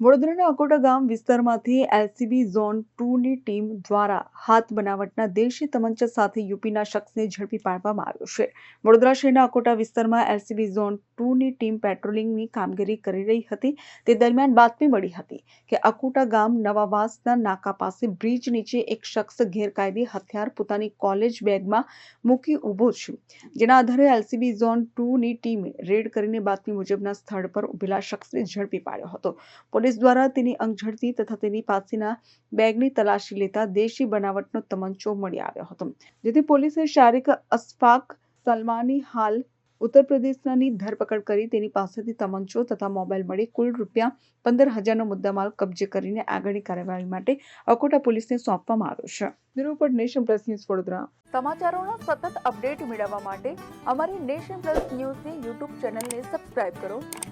વડોદરાના અકોટા ગામ વિસ્તારમાંથી એલસીબી ઝોન ટુની ટીમ દ્વારા હાથ બનાવટના દેશી તમંચા સાથે યુપીના શખ્સને ઝડપી પાડવામાં આવ્યો છે. વડોદરા શહેરના અકોટા વિસ્તારમાં એલસીબી ઝોન ટુની ટીમ પેટ્રોલિંગની કામગીરી કરી રહી હતી. તે દરમિયાન બાતમી મળી હતી કે અકોટા ગામ નવાવાસના નાકા પાસે બ્રિજ નીચે એક શખ્સ ગેરકાયદે હથિયાર પોતાની કોલેજ બેગમાં મૂકી ઊભો છે. જેના આધારે એલસીબી ઝોન ટુની ટીમે રેડ કરીને બાતમી મુજબના સ્થળ પર ઉભેલા શખ્સને ઝડપી પાડ્યો હતો. પોલીસ દ્વારા તેની અંગઝડતી તથા તેની પાસેના બેગની તલાશી લેતા દેશી બનાવટનો તમંચો મળી આવ્યો હતો. જેથી પોલીસે શારિક અસફાક સલમાની હાલ ઉત્તર પ્રદેશની ધરપકડ કરી તેની પાસેથી તમંચો તથા મોબાઈલ મળી કુલ રૂપિયા પંદર હજારનો મુદ્દામાલ કબજે કરીને આગળની કાર્યવાહી માટે અકોટા પોલીસને સોંપવામાં આવ્યો છે. બ્યુરો પર નેશન પ્લસ ન્યૂઝ વડોદરા. સમાચારોનો સતત અપડેટ મેળવવા માટે અમારી નેશન પ્લસ ન્યૂઝની યુટ્યુબ ચેનલને સબસ્ક્રાઇબ કરો.